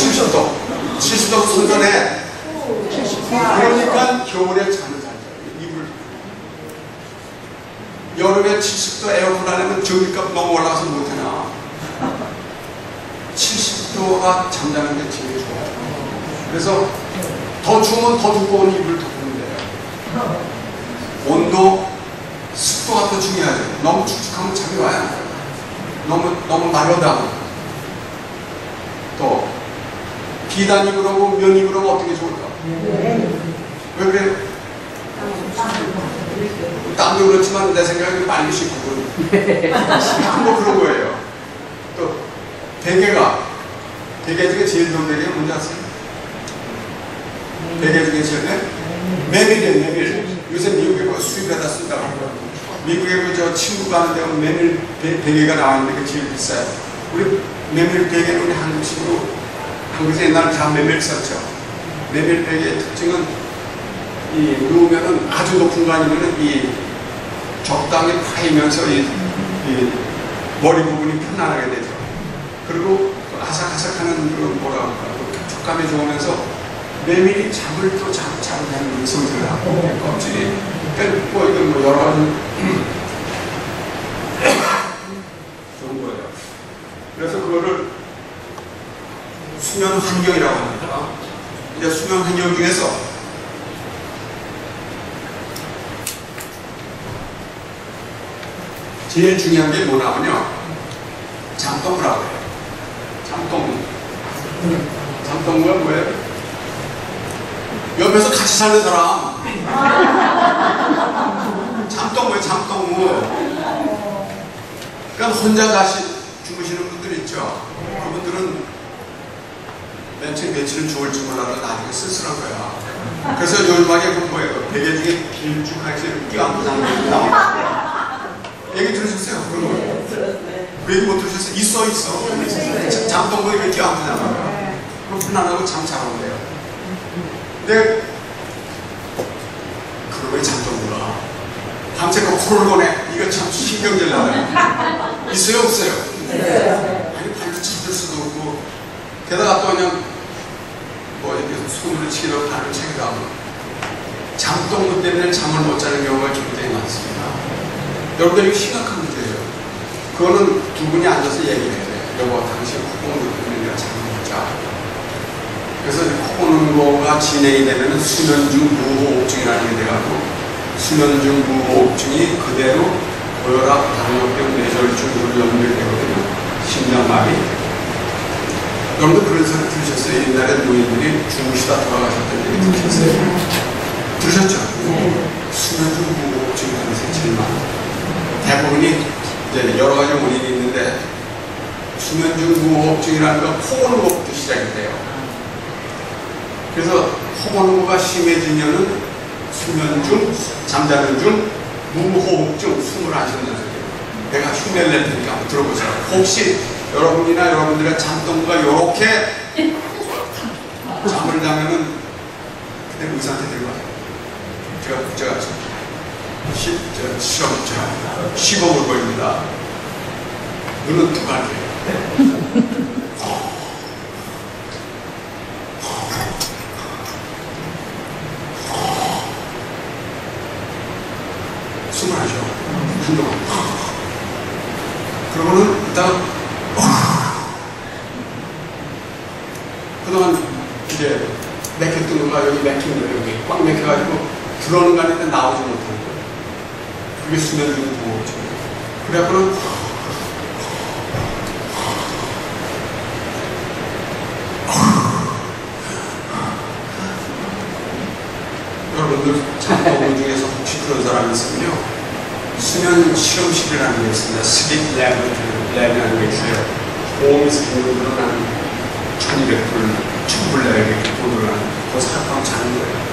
70도. 70도 선전해. 그러니까 겨울에 잠을 잘 자요. 이불. 여름에 70도 에어컨 안에는 전기값 너무 올라가서 못하나. 70도가 잠자는 게 제일 좋아요. 그래서 더 추우면 더 두꺼운 이불을 덮으면 돼요. 온도, 습도가 더 중요하죠. 너무 축축하면 잠이 와요. 너무, 너무 마르다고. 또, 비단 입으라고 면 입으라고 어떻게 좋을까? 왜 그래? 땀도 그렇지만 내 생각에 빨리 씻고 뭐 그런 거예요. 또 베개가 베개 중에 제일 좋은 베개가 뭔지 아세요? 베개 중에 제일 네? 메밀이에요 메밀. 요새 미국에 뭐 수입에다 쓴다고 미국에 그저 친구 가는 데 가면 메밀 베, 베개가 나왔는데 그게 제일 비싸요. 우리 메밀 베개는 우리 한국식으로 한국에서 옛날에 다 메밀 썼죠. 메밀 베개의 특징은 이 누우면은 아주 높은 거 아니면은 이 적당히 파이면서 이, 이 머리 부분이 편안하게 되죠. 그리고 또 아삭아삭하는 그 뭐라 할까 그 촉감이 좋으면서 메밀이 잠을 또 잘, 잘 자는 성질을 하고 껍질이 그러니까 뭐 이건 뭐 여러 가지 좋은 거예요. 그래서 그거를 수면 환경이라고 합니다. 이제 수면 환경 중에서 제일 중요한 게 뭐냐면요. 잠동무라고 해요. 잠동무. 잠동무가 뭐예요? 옆에서 같이 사는 사람. 잠동무예요, 잠동무. 그러니까 혼자 가시, 주무시는 분들 있죠. 그분들은 며칠 며칠은 좋을지 몰라도 나중에 쓸쓸한 거야. 그래서 요즘하게 그 뭐예요? 베개 중에 자는 게 나와요. 얘기 들으셨어요? 그런 거? 그 얘기 못 들으셨어요? 있어, 있어. 잠동거 이렇게 자는 거야. 그럼 편안하고 잠 잘 온대요. 근데 그러면 잠동거가 밤새고 코를 보내. 이거 참 신경질 나네. 있어요, 없어요? 아니, 발도 찾을 수도 없고. 게다가 또 그냥 뭐 이렇게 손으로 치러 발을 챙겨 하고 잠동무 때문에 잠을 못 자는 경우가 굉장히 많습니다. 여러분들 이거 심각한 문제예요. 그거는 두 분이 앉아서 얘기해야 돼요. 여보, 당신 코 고는 것 때문에 내가 잠을 못 자. 그래서 코 고는 거가 진행이 되면 수면 중 무호흡증이라는 게 돼가지고 수면 중 무호흡증이 그대로 고혈압, 당뇨병, 뇌졸중으로 연결되거든요. 심장마비. 여러분도 그런 소리 들으셨어요? 옛날에 노인들이 주무시다 돌아가셨던 얘기 들으셨어요? 들으셨죠? 수면중 무호흡증이 하는 제일 많아요. 대부분이 이제 여러 가지 원인이 있는데 수면중 무호흡증이라는 건 것부터 시작이 돼요. 그래서 거가 심해지면은 수면 중, 잠자는 중, 무호흡증, 숨을 안 쉬는 소리예요. 내가 흉내를 낼 테니까 한번 들어보세요. 혹시 여러분이나 여러분들의 잠동무가 이렇게 잠을 자면은 그때 의사한테 데려가요. 제가, 제가 시, 저, 실험, 저, 시범을 보입니다. 눈은 두 가지. 숨을 하죠. 한동안. 그러고는 일단 그동안 이제 맥혔던 거가 여기 맥힌 거예요. 여기 꽉 맥혀가지고 들어오는 거 아닌데 나오지 못하는 거예요. 그게 수면 중무호흡증. 그래갖고는 여러분들 잠깐만 중에서 혹시 그런 사람이 있으면요. 수면 실험실이라는 게 있습니다. 슬립 랩이라는 게 있어요 보험에서 분은 한 1200불 1000불 내게 돈을 하는 거기서 하룻밤 자는 거예요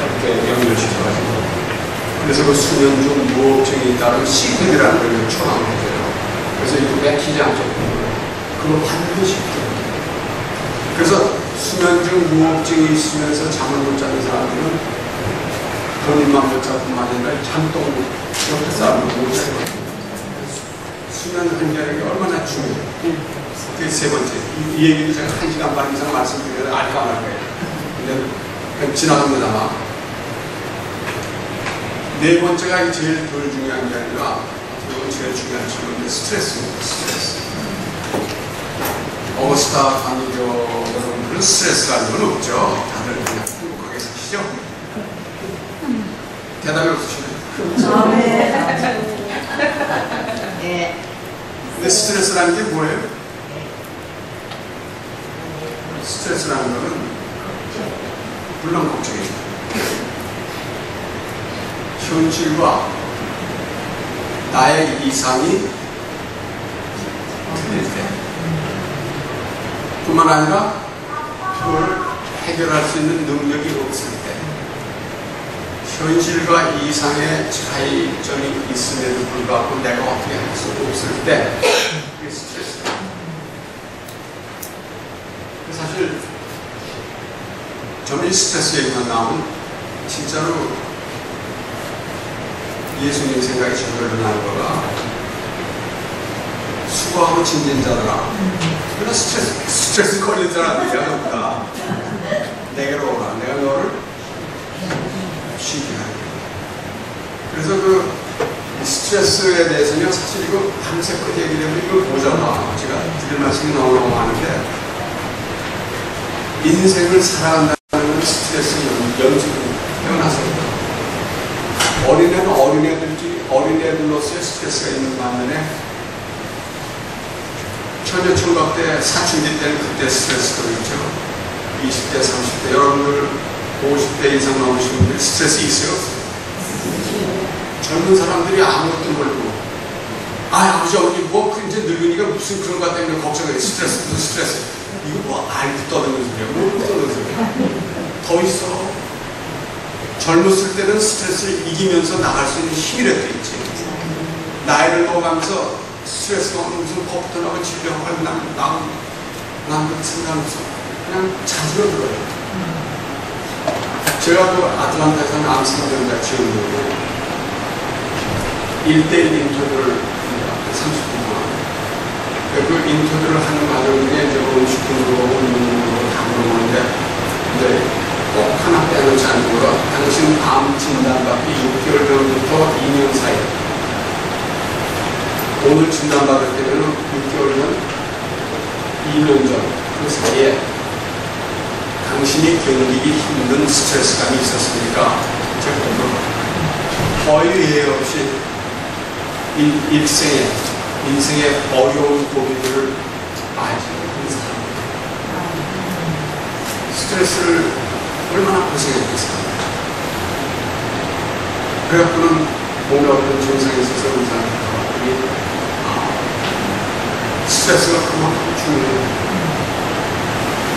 이렇게 연결시켜가지고 그래서 그 수면 중 무호흡증이 따른 시근이라는 걸 초안을 해줘요. 그래서 이거 맥히지 않죠. 그걸 반드시 해줘요. 그래서 수면 중 무호흡증이 있으면서 잠을 못 자는 사람들은 본인만 못 자뿐만 아니라 잠동 옆에 사람도 못 자거든요. 수면 게 얼마나 중요해요. 그게 세 번째. 이, 이 얘기도 제가 한 시간 반 이상 말씀드려도 알까 말 거예요. 근데 지나갑니다만. 네 번째가 제일 덜 중요한 게 아니라 이건 제일 중요한 질문인데 스트레스입니다. 스트레스. 어거스타 강의교 여러분들은 건 없죠. 다들 그냥 행복하게 사시죠? 대답이 없으시네요. 네. 근데 스트레스라는 게 뭐예요? 스트레스라는 거는 물론 걱정이죠. 현실과 나의 이상이 틀릴 때 뿐만 아니라 그걸 해결할 수 있는 능력이 없을 때 현실과 이상의 차이점이 있음에도 불구하고 내가 어떻게 할 수 없을 때 그게 스트레스다. 사실 저는 이 스트레스 얘기만 나오면 진짜로 예수님 생각이 저절로 나는 거가 수고하고 진진 자들아. 그러나 스트레스, 스트레스 걸린 사람들이야 너보다 내게로 오라 내가 너를 쉬게 하게. 그래서 그 스트레스에 대해서는 사실 이거 밤새껏 얘기를 하면 이거 모자라 제가 드릴 말씀이 너무너무 많은데 인생을 살아간다는 건 스트레스 연습을 태어나서부터 어린애는 어린애들로서의 스트레스가 있는 반면에 처녀 총각 때 사춘기 때는 그때 스트레스도 있죠. 20대 30대 여러분들 50대 이상 넘으신 분들이 스트레스 있어요? 젊은 사람들이 아무것도 모르고. 아 아버지 어머니 뭐그 이제 늙으니까 무슨 그런 것 때문에 걱정해? 스트레스 무슨 스트레스? 이거 뭐 알고 떠드는 소리야? 뭐 떠드는 소리야? 더 있어. 젊었을 때는 스트레스를 이기면서 나갈 수 있는 힘이라도 있지 나이를 먹어가면서 스트레스가 오면 무슨 겁부터 나고 질병을 남, 남, 남들 생각하면서 그냥 자주로 들어요 제가 그 아틀란타에서 하는 암상병자 지원으로 1대1 인터뷰를 합니다. 30분 동안. 그 인터뷰를 하는 과정 중에 이제 음식분으로, 운동으로 다 물어보는데, 이제 꼭 하나 빼놓지 않는 거로, 당신 암 진단받기 6개월 전부터 2년 사이. 오늘 진단받을 때는 6개월 전, 2년 전, 그 사이에 당신이 견디기 힘든 스트레스감이 있었으니까, 제가 거의 예외 없이 일, 일생에, 인생의 어려운 고비들을 맞이하는 사람. 스트레스를 얼마나 고생했겠어요. 그래갖고는 몸에 어떤 증상이 있어서 의사한테 가봤더니, 아, 스트레스가 그만큼 중요해요.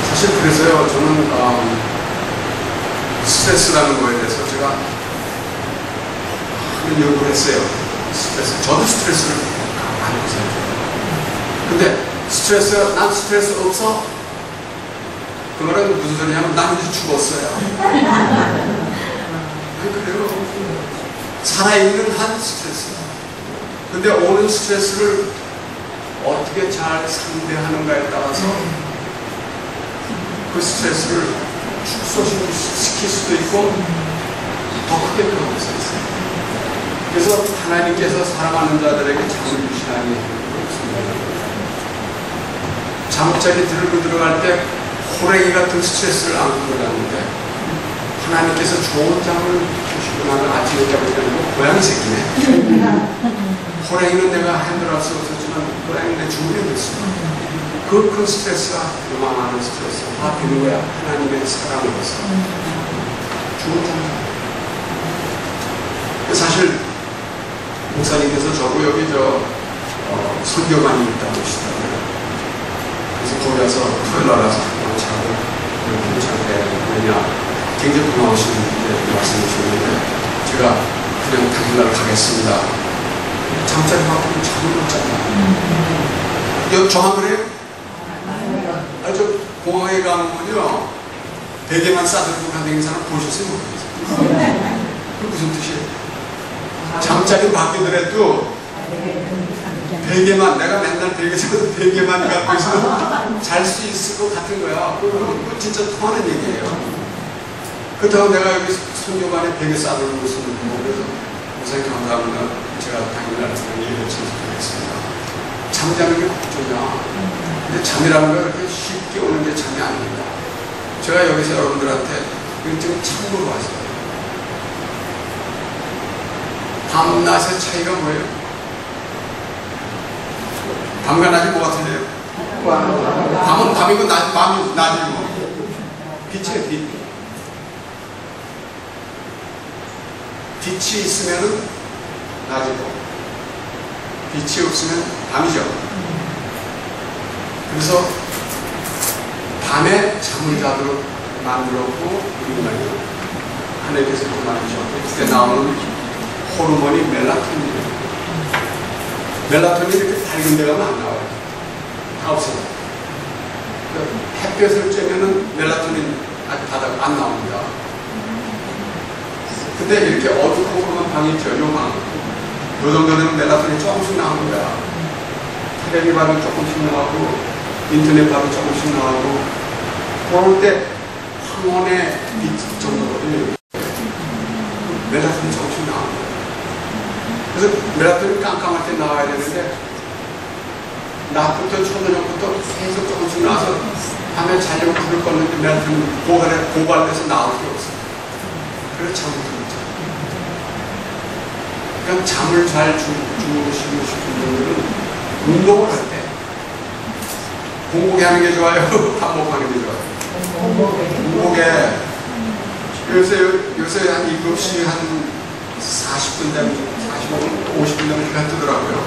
사실 그래서요, 저는, 음, 스트레스라는 거에 대해서 제가 많은 연구를 했어요. 스트레스. 저도 스트레스를 많이 받았어요. 근데 스트레스, 난 스트레스 없어? 그 말은 무슨 소리냐면 난 이제 죽었어요. 아니, 그래요. 살아있는 한 스트레스. 근데 오는 스트레스를 어떻게 잘 상대하는가에 따라서 그 스트레스를 축소시킬 수도 있고 더 크게 변할 수 있어요. 그래서 하나님께서 사랑하는 자들에게 잠을 주시나니 잠자리 들고 들어갈 때 호랭이 같은 스트레스를 안고 들어갔는데 하나님께서 좋은 잠을 주시고 나는 아침에 자고 일어나고 고양이 새끼네 호랭이는 내가 핸들할 수 없었 지만 고양이는 내 주인이 됐어 그, 그 스트레스가 요만하는 스트레스가 다 거야. 하나님의 사랑으로서. 잠 사실. 목사님께서 저도 여기 저 어, 선교관이 있다고 하시더라고요. 그래서 거기 가서 토요일 날 가서 한번 자고 괜찮대 왜냐 굉장히 고마우신 분인데 말씀이셨는데 제가 그냥 당일날 가겠습니다. 잠자리 받고 잠을 못 잤다. 저만 그래요? 아니 저 공항에 가면요 베개만 싸들고 가는 사람 보셨어요? 모르겠어요. 그 무슨 뜻이에요? 잠자리 바뀌더라도 베개만 내가 맨날 베개 자서 베개만 갖고 있으면 잘수 있을 것 같은 거야. 그거 진짜 통하는 얘기예요. 그렇다고 내가 여기 손교관에 베개 싸는 모습을 보고 그래서 목사님 감사합니다. 제가 당연히 나중에 예배 참석하겠습니다. 잠자는 게 걱정이야. 근데 잠이라는 건 그렇게 쉽게 오는 게 잠이 아닙니다. 제가 여기서 여러분들한테 지금 참고로 하세요. 밤낮의 차이가 뭐예요? 밤과 낮이 뭐가 틀려요? 밤은 밤이고 낮, 밤이 낮이고 빛이에요 빛 빛이 있으면 낮이고 빛이 없으면 밤이죠. 그래서 밤에 잠을 자도록 만들었고 우리 말이요 하나님께서 그 말이죠 그때 나오는 호르몬이 멜라토닌이에요. 멜라토닌이 이렇게 밝은 데 가면 안 나와요. 다 없어요. 그러니까 햇볕을 쬐면은 멜라토닌 바닥 안 나옵니다. 근데 이렇게 어두컴컴한 방이 있죠 요 방 요 정도 되면 멜라토닌이 조금씩 거야 테레비 봐도 조금씩 나오고 인터넷 봐도 조금씩 나오고 그럴 때 황혼의 빛 정도거든요. 멜라토닌 조금씩 나옵니다. 그래서 멜라토닌 깜깜할 때 나와야 되는데 낮부터 초저녁부터 계속 조금씩 나와서 밤에 자려고 불을 껐는데 고갈에, 고갈돼서 나올 게 없어요. 들죠 그러니까 잠을 잘 주, 주무시고 싶은 분들은 운동을 할 때 공복에 하는 게 좋아요? 반복하는 게 좋아요? 공복에 요새, 요새 한 7시 한 40분 되면 45분, 50분 되면 해가 뜨더라고요.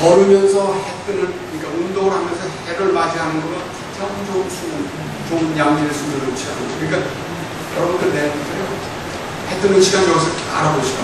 걸으면서 해 뜨는, 그러니까 운동을 하면서 해를 맞이하는 거가 가장 좋은 수면, 좋은 양질의 수면을 취하는 거죠. 그러니까 여러분들 내일부터요. 해 뜨는 시간 여기서 알아보시라.